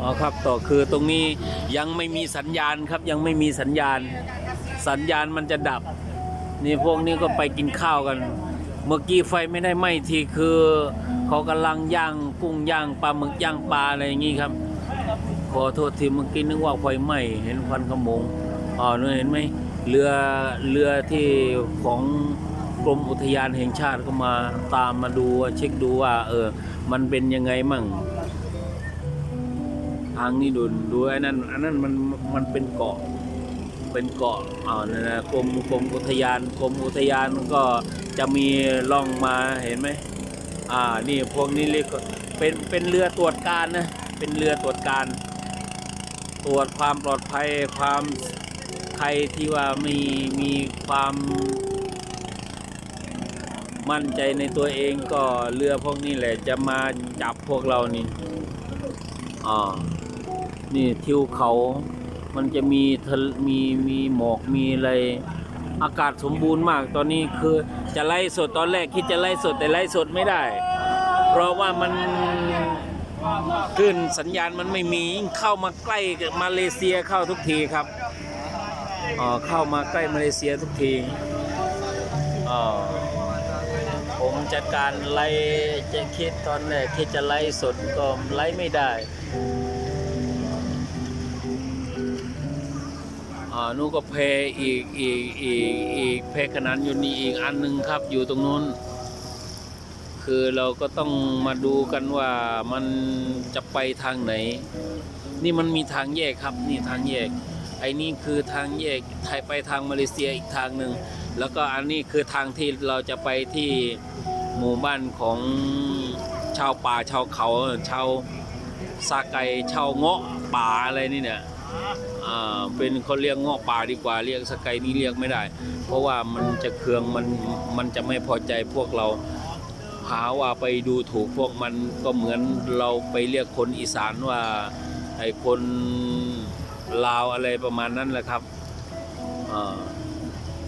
อ๋อครับต่อคือตรงนี้ยังไม่มีสัญญาณครับยังไม่มีสัญญาณ สัญญาณมันจะดับ นี่พวกนี้ก็ไปกินข้าวกัน เมื่อกี้ไฟไม่ได้ไหม้ทีคือเขากำลังย่างกุ้งย่างปลาหมึกย่างปลาอะไรอย่างงี้ครับ ขอโทษทีเมื่อกี้นึกว่าไฟไหม้เห็นควันขโมงอ๋อนู่นเห็นไหมเรือเรือที่ของกรมอุทยานแห่งชาติก็มาตามมาดูเช็คดูว่า เออ มันเป็นยังไงมั่ง ทางนี้ดูดูไอ้นั่นอันนั้นมันมันเป็นเกาะเป็นเกาะอ่าวนั่นะกรมกรมอุทยานกรมอุทยานก็จะมีล่องมาเห็นไหมอ่านี่พวกนี้เรียกเป็นเป็นเรือตรวจการนะเป็นเรือตรวจการ ตรวจความปลอดภัยความใครที่ว่ามีมีความมั่นใจในตัวเองก็เรือพวกนี้แหละจะมาจับพวกเรานี่อ่า นี่ทิวเขา มันจะมีทะมีมีหมอกมีอะไรอากาศสมบูรณ์มากตอนนี้คือจะไล่สดตอนแรกคิดจะไล่สดแต่ไล่สดไม่ได้ เพราะว่ามันขึ้นสัญญาณมันไม่มียิ่งเข้ามาใกล้มาเลเซียเข้าทุกทีครับอ๋อเข้ามาใกล้มาเลเซียทุกทีอ๋อผมจัดการไล่จะคิดตอนแรกคิดจะไล่สดก็ไล่ไม่ได้ นู่นก็แพอีกอีกอีกอีกแพขนานอยู่นี่อีกอันหนึ่งครับอยู่ตรงนู้น คือเราก็ต้องมาดูกันว่ามันจะไปทางไหน นี่มันมีทางแยกครับนี่ทางแยก ไอ้นี่คือทางแยกไทยไปทางมาเลเซียอีกทางหนึ่งแล้วก็อันนี้คือทางที่เราจะไปที่หมู่บ้านของชาวป่าชาวเขาชาวซาไกชาวเงาะป่าอะไรนี่เนี่ย เป็นเขาเรียกงาะป่าดีกว่าเรียกสกายนี่เรียกไม่ได้ เพราะว่ามันจะเคืองมันมันจะไม่พอใจพวกเราหาว่าไปดูถูกพวกมันก็เหมือนเราไปเรียกคนอีสานว่าไอ้คนลาวอะไรประมาณนั้นแหละครับ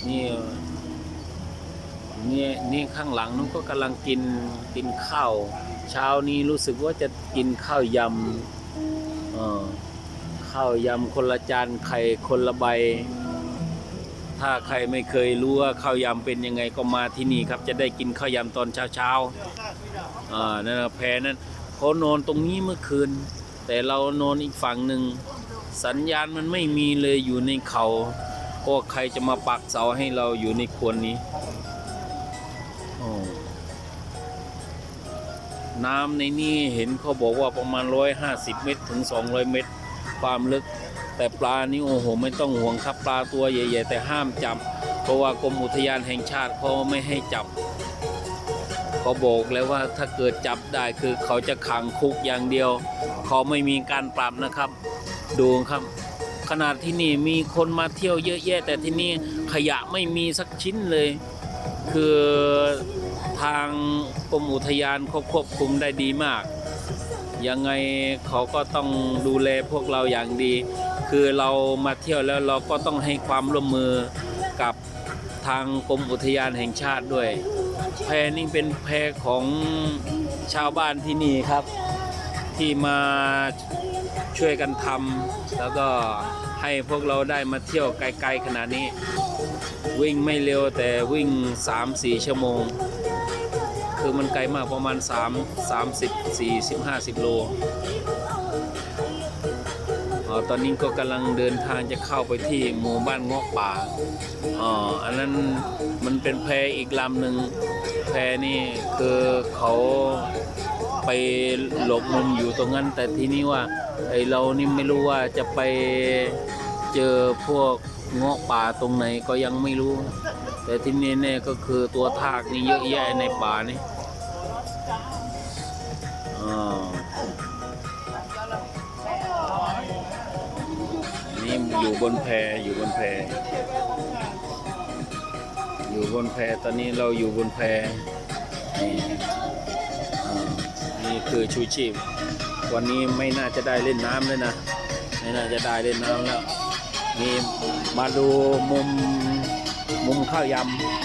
นี่นี่นี่ข้างหลังนู้นก็กำลังกินกินข้าว เช้านี้รู้สึกว่าจะกินข้าวยำอ่า ข้าวยำคนละจานไข่คนละใบ ถ้าใครไม่เคยรู้ว่าข้าวยำเป็นยังไงก็มาที่นี่ครับ จะได้กินข้าวยำตอนเช้าๆอ่านั่นนะแพนั้นเขานอนตรงนี้เมื่อคืน แต่เรานอนอีกฝั่งหนึ่งสัญญาณมันไม่มีเลยอยู่ในเขาก็ใครจะมาปักเสาให้เราอยู่ในควนนี้น้ำในนี่เห็นเขาบอกว่าประมาณ 150 เมตรถึง 200 เมตร ความลึก แต่ปลานี่โอ้โหไม่ต้องห่วงครับปลาตัวใหญ่ ๆ แต่ห้ามจับ เพราะว่ากรมอุทยานแห่งชาติเขาไม่ให้จับเขาบอกแล้วว่าถ้าเกิดจับได้คือเขาจะขังคุกอย่างเดียว เขาไม่มีการปรับนะครับ ดูครับ ขนาดที่นี่มีคนมาเที่ยวเยอะแยะ แต่ที่นี่ขยะไม่มีสักชิ้นเลย คือทางกรมอุทยานเขาควบคุมได้ดีมาก ยังไงเขาก็ต้องดูแลพวกเราอย่างดี คือเรามาเที่ยวแล้วเราก็ต้องให้ความร่วมมือกับทางกรมอุทยานแห่งชาติด้วย แพนี่เป็นแพของชาวบ้านที่นี่ครับ ที่มาช่วยกันทำแล้วก็ให้พวกเราได้มาเที่ยวไกลๆขนาดนี้ วิ่งไม่เร็วแต่วิ่ง 3-4 ชั่วโมง คือมันไกลมากประมาณ 3 30 40 50 โลอ๋อตอนนี้ก็กำลังเดินทางจะเข้าไปที่หมู่บ้านเงาะป่าอ๋ออันนั้นมันเป็นแพอีกลำหนึ่งแพนี่คือเขาไปหลบมุมอยู่ตรงนั้น แต่ทีนี้ว่าไอเรานี่ไม่รู้ว่าจะไปเจอพวกเงาะป่าตรงไหนก็ยังไม่รู้ แต่ที่นี่แน่ๆก็คือตัวทากนี่เยอะแยะในป่านี่ อ่านี่อยู่บนแพอยู่บนแพอยู่บนแพตอนนี้เราอยู่บนแพนี่นี่คือชูชีพ วันนี้ไม่น่าจะได้เล่นน้ำเลยนะ ไม่น่าจะได้เล่นน้ำแล้วนี่มาดูมุมมุมข้าวย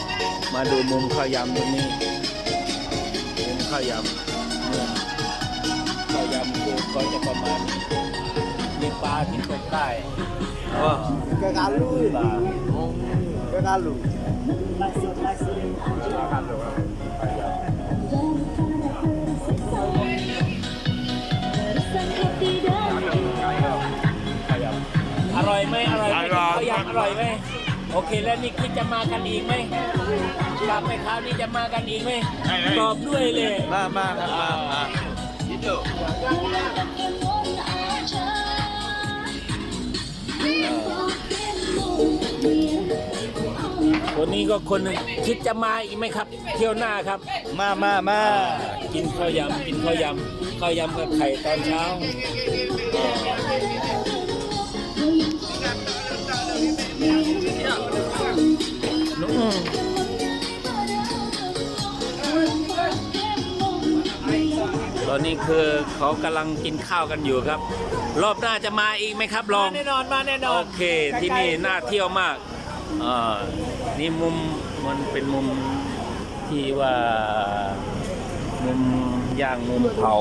ำมาดูมุมข้าวยำตรงนี้ ข้าวยำข้าวยำคือก็จะประมาณนี้าที่ตกได้ Kagalu. Kagalu. อร่อยไหมอร่อยไหมขายำอร่อยไหม โอเคแล้วนี่คิดจะมากันอีกไหมกลับไปคราวนี้จะมากันอีกไหมตอบด้วยเลยมามาครับมามาวันนี้ก็คนหนึ่งคิดจะมาอีกไหมครับ เที่ยวหน้าครับ มามามากินข้าวยำกินข้าวยำข้าวยำกับไข่ตอนเช้า อนนี้คือเขากำลังกินข้าวกันอยู่ครับ รอบหน้าจะมาอีกไหมครับลองแน่นอนมาแน่นอโอนเคที่นี่น่าเที่ยวมากอ่านี่มุมมันเป็นมุมที่ว่ามุมย่างมุมเผา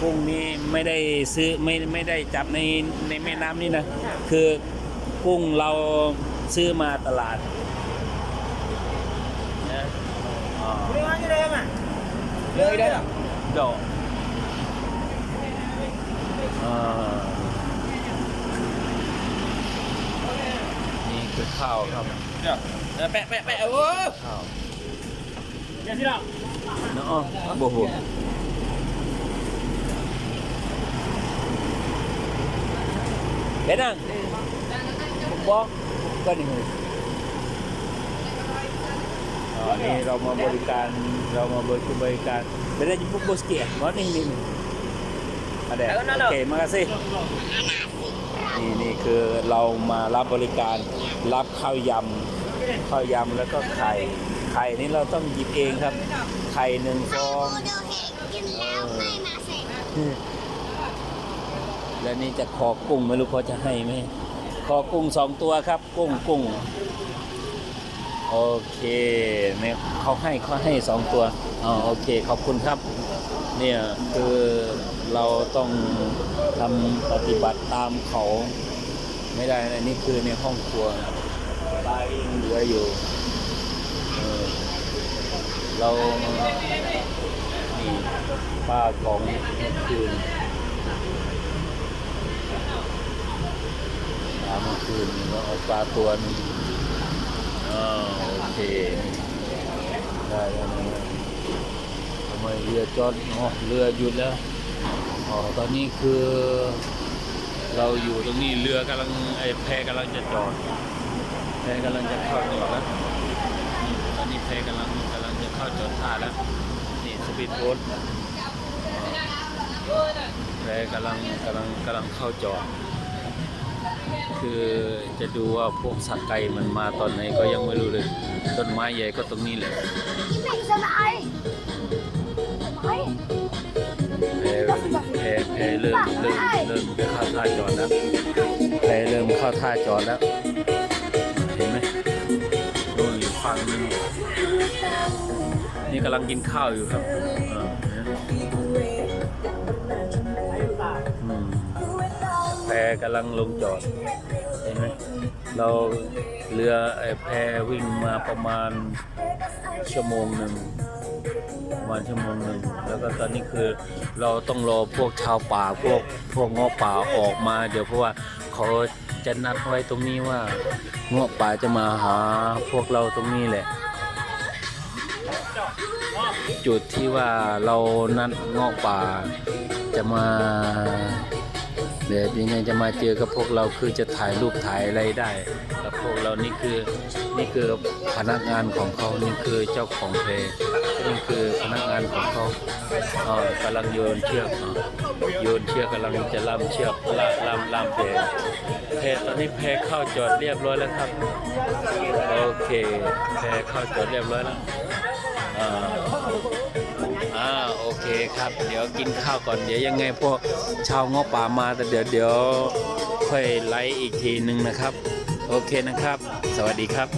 กุ้งนี้ไม่ได้ซื้อไม่ไม่ได้จับในในแม่น้ำนี่นะ คือกุ้งเราซื้อมาตลาดนะอ่าเลยได้หรอดอกอ่านี่คือข้าวครับ แปะแปะแปะโอ้ข้าวยังที่เราเนาะโบโหเด็ดนังผมบอกก็นี่เลยอ๋อนี่เรามาบริการเรามาบริบริการ เป็นอะไรพวกบสเกียร์มอนี่นี่นี่อะไรโอเคมากสินี่นี่คือเรามารับบริการรับข้าวยำข้าวยำแล้วก็ไข่ไข่นี่เราต้องหยิบเองครับ ไข่หนึ่งฟองกินแล้วไม่มาเสร็จแล้วนี่จะคอกุ้งไม่รู้เขาจะให้ไหมคอกุ้งสองตัวครับ กุ้งกุ้ง โอเคเนี่ยเขาให้เขาให้สองตัวอ๋อโอเคขอบคุณครับ เนี่ยคือเราต้องทำปฏิบัติตามเขา ไม่ได้นะนี่คือในห้องครัวปลาเองเหลืออยู่เออเรานี่ปลาของเมื่อคืนปลามคืนเราเอาปลาตัวนึง โอเคได้แล้วนะทำไมเรือจอดอ๋อเรือหยุดแล้วอ๋อตอนนี้คือ เราอยู่ตรงนี้เรือกำลังไอ้แพกำลังจะจอดแพกำลังจะเข้าจอดแล้วนี่ตอนนี้แพกำลังกำลังจะเข้าจอดท่าแล้วนี่สปีดโบ๊ทแพกำลังกำลังกำลังเข้าจอด คือจะดูว่าพวกสัตว์ไก่มันมาตอนไหนก็ยังไม่รู้เลย ต้นไม้ใหญ่ก็ตรงนี้แหละไม่สบายแพแพแพเริ่มเริ่มเริ่มจะเข้าท่าจอดแล้วแพเริ่มเข้าท่าจอดแล้ว เห็นไหมนู่นอยู่ฝั่งนึงนี่กำลังกินข้าวอยู่ครับ กำลังลงจอดเห็นไหมเราเรือไอ้แพวิ่งมาประมาณชั่วโมงหนึ่งประมาณชั่วโมงหนึ่งแล้วก็ตอนนี้คือเราต้องรอพวกชาวป่าพวกพวกเงาะป่าออกมา เดี๋ยวเพราะว่าเขาจะนัดไว้ตรงนี้ว่าเงาะป่าจะมาหาพวกเราตรงนี้แหละ จุดที่ว่าเรานัดเงาะป่าจะมา แบบยังไงจะมาเจอกับพวกเราคือจะถ่ายรูปถ่ายอะไรได้แล้วพวกเรานี่คือนี่คือพนักงานของเขานี่คือเจ้าของเพลงนี่คือพนักงานของเขาเออกำลังโยนเชือกอะโยนเชือกกำลังจะล่ำเชือกล่ำล่ำล่ำเพลเพลตอนนี้เพลเข้าจอดเรียบร้อยแล้วครับโอเคเพลเข้าจอดเรียบร้อยแล้วอ่า โอเคครับ เดี๋ยวกินข้าวก่อนเดี๋ยวยังไงพวกชาวง้อป่ามาแต่เดี๋ยวเดี๋ยวค่อยไลฟ์อีกทีหนึ่งนะครับ โอเคนะครับ สวัสดีครับ